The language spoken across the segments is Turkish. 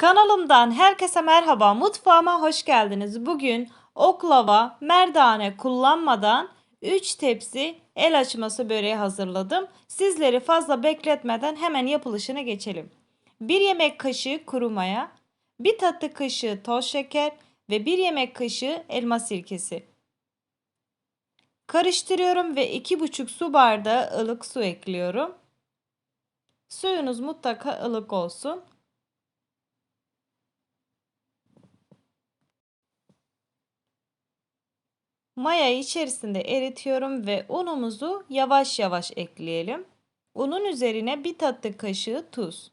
Kanalımdan herkese merhaba. Mutfağıma hoş geldiniz. Bugün oklava, merdane kullanmadan 3 tepsi el açması böreği hazırladım. Sizleri fazla bekletmeden hemen yapılışına geçelim. 1 yemek kaşığı kuru maya, 1 tatlı kaşığı toz şeker ve 1 yemek kaşığı elma sirkesi. Karıştırıyorum ve 2,5 su bardağı ılık su ekliyorum. Suyunuz mutlaka ılık olsun. Mayayı içerisinde eritiyorum ve unumuzu yavaş yavaş ekleyelim. Unun üzerine bir tatlı kaşığı tuz.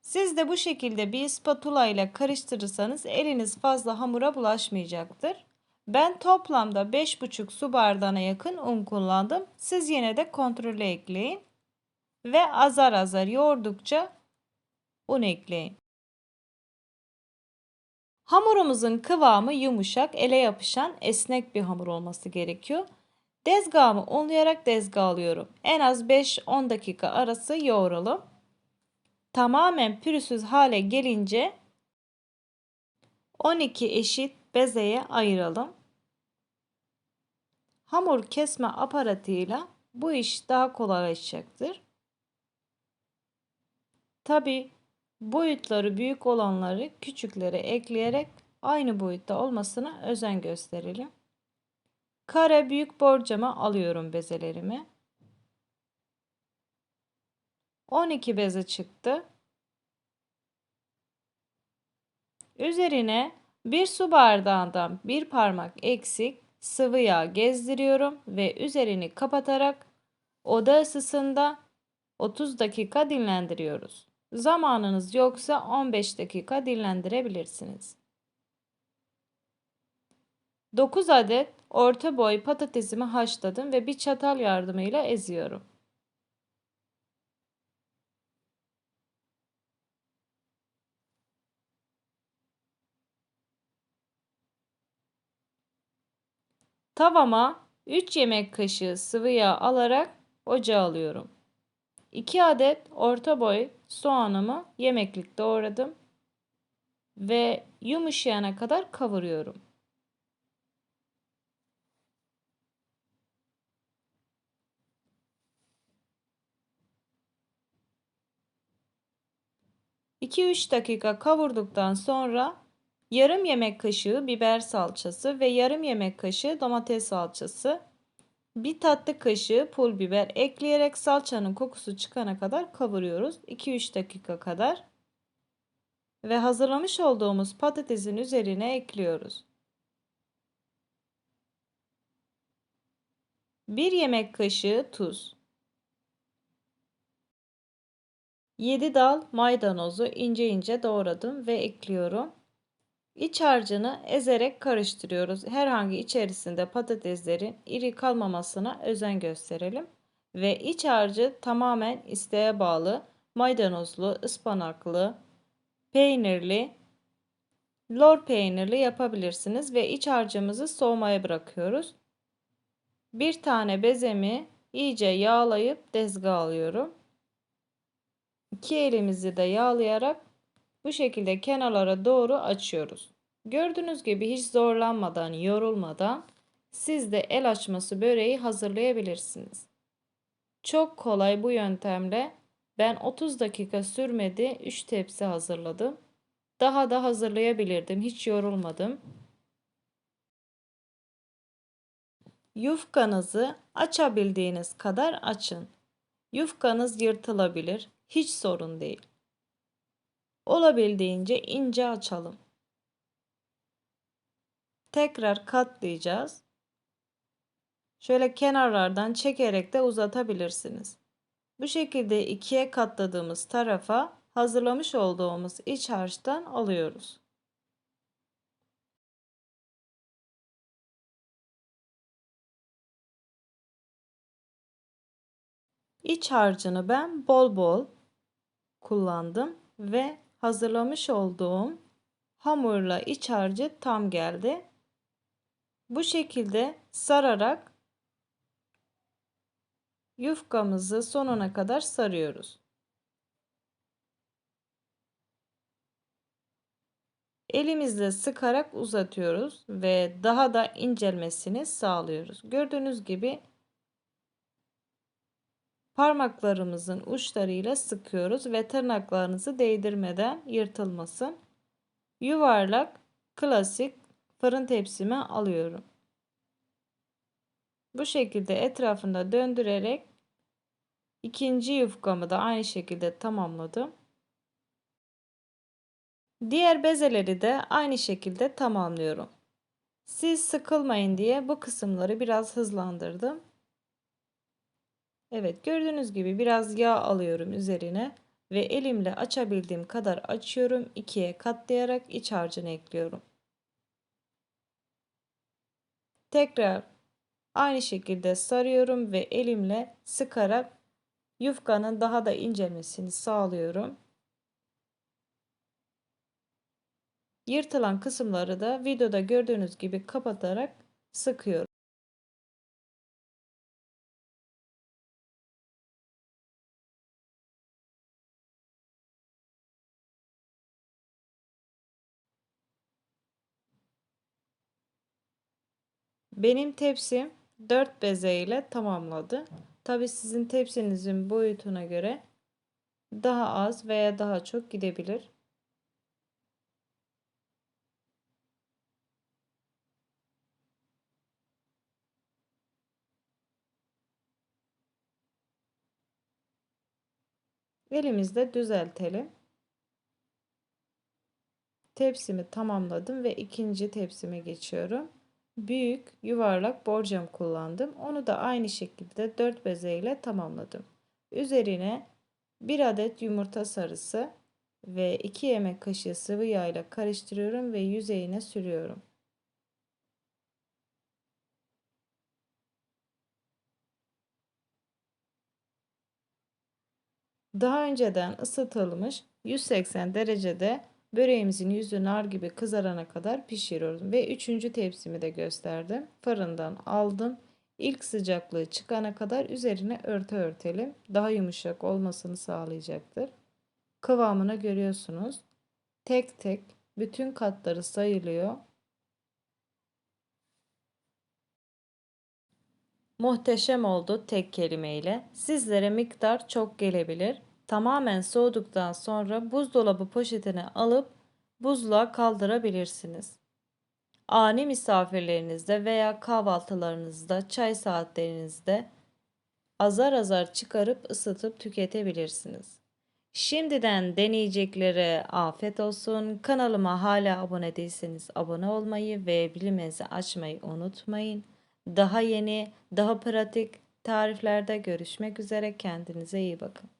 Siz de bu şekilde bir spatula ile karıştırırsanız eliniz fazla hamura bulaşmayacaktır. Ben toplamda 5,5 su bardağına yakın un kullandım. Siz yine de kontrole ekleyin. Ve azar azar yoğurdukça un ekleyin. Hamurumuzun kıvamı yumuşak, ele yapışan, esnek bir hamur olması gerekiyor. Dezgahımı unlayarak dezgah alıyorum. En az 5-10 dakika arası yoğuralım. Tamamen pürüzsüz hale gelince 12 eşit bezeye ayıralım. Hamur kesme aparatıyla bu iş daha kolaylaşacaktır. Tabi Boyutları büyük olanları küçüklere ekleyerek aynı boyutta olmasına özen gösterelim. Kare büyük borcama alıyorum bezelerimi. 12 beze çıktı. Üzerine bir su bardağından bir parmak eksik sıvı yağ gezdiriyorum ve üzerini kapatarak oda ısısında 30 dakika dinlendiriyoruz. Zamanınız yoksa 15 dakika dinlendirebilirsiniz. 9 adet orta boy patatesimi haşladım ve bir çatal yardımıyla eziyorum. Tavama 3 yemek kaşığı sıvı yağ alarak ocağa alıyorum. 2 adet orta boy soğanımı yemeklik doğradım ve yumuşayana kadar kavuruyorum. İki üç dakika kavurduktan sonra yarım yemek kaşığı biber salçası ve yarım yemek kaşığı domates salçası bir tatlı kaşığı pul biber ekleyerek salçanın kokusu çıkana kadar kavuruyoruz. 2-3 dakika kadar. Ve hazırlamış olduğumuz patatesin üzerine ekliyoruz. 1 yemek kaşığı tuz. 7 dal maydanozu ince ince doğradım ve ekliyorum. İç harcını ezerek karıştırıyoruz. Herhangi içerisinde patateslerin iri kalmamasına özen gösterelim. Ve iç harcı tamamen isteğe bağlı maydanozlu, ıspanaklı, peynirli, lor peynirli yapabilirsiniz. Ve iç harcımızı soğumaya bırakıyoruz. Bir tane bezemi iyice yağlayıp dezgah alıyorum. İki elimizi de yağlayarak bu şekilde kenarlara doğru açıyoruz. Gördüğünüz gibi hiç zorlanmadan, yorulmadan siz de el açması böreği hazırlayabilirsiniz. Çok kolay bu yöntemle ben 30 dakika sürmedi 3 tepsi hazırladım. Daha da hazırlayabilirdim. Hiç yorulmadım. Yufkanızı açabildiğiniz kadar açın. Yufkanız yırtılabilir. Hiç sorun değil. Olabildiğince ince açalım. Tekrar katlayacağız. Şöyle kenarlardan çekerek de uzatabilirsiniz. Bu şekilde ikiye katladığımız tarafa hazırlamış olduğumuz iç harçtan alıyoruz. İç harcını ben bol bol kullandım ve hazırlamış olduğum hamurla iç harcı tam geldi. Bu şekilde sararak yufkamızı sonuna kadar sarıyoruz. Elimizle sıkarak uzatıyoruz ve daha da incelmesini sağlıyoruz. Gördüğünüz gibi parmaklarımızın uçlarıyla sıkıyoruz ve tırnaklarınızı değdirmeden yırtılmasın. Yuvarlak klasik fırın tepsime alıyorum. Bu şekilde etrafında döndürerek ikinci yufkamı da aynı şekilde tamamladım. Diğer bezeleri de aynı şekilde tamamlıyorum. Siz sıkılmayın diye bu kısımları biraz hızlandırdım. Evet gördüğünüz gibi biraz yağ alıyorum üzerine ve elimle açabildiğim kadar açıyorum. ikiye katlayarak iç harcını ekliyorum. Tekrar aynı şekilde sarıyorum ve elimle sıkarak yufkanın daha da incelmesini sağlıyorum. Yırtılan kısımları da videoda gördüğünüz gibi kapatarak sıkıyorum. Benim tepsim 4 beze ile tamamladı. Tabi sizin tepsinizin boyutuna göre daha az veya daha çok gidebilir. Elimizde düzeltelim. Tepsimi tamamladım ve ikinci tepsime geçiyorum. Büyük yuvarlak borcam kullandım. Onu da aynı şekilde 4 beze ile tamamladım. Üzerine 1 adet yumurta sarısı ve 2 yemek kaşığı sıvı yağ ile karıştırıyorum ve yüzeyine sürüyorum. Daha önceden ısıtılmış 180 derecede böreğimizin yüzü nar gibi kızarana kadar pişiriyoruz. Ve üçüncü tepsimi de gösterdim. Fırından aldım. İlk sıcaklığı çıkana kadar üzerine örte örtelim. Daha yumuşak olmasını sağlayacaktır. Kıvamını görüyorsunuz. Tek tek bütün katları sayılıyor. Muhteşem oldu tek kelimeyle. Sizlere miktar çok gelebilir. Tamamen soğuduktan sonra buzdolabı poşetine alıp buzluğa kaldırabilirsiniz. Ani misafirlerinizde veya kahvaltılarınızda, çay saatlerinizde azar azar çıkarıp ısıtıp tüketebilirsiniz. Şimdiden deneyeceklere afet olsun. Kanalıma hala abone değilseniz abone olmayı ve bilmenizi açmayı unutmayın. Daha yeni, daha pratik tariflerde görüşmek üzere. Kendinize iyi bakın.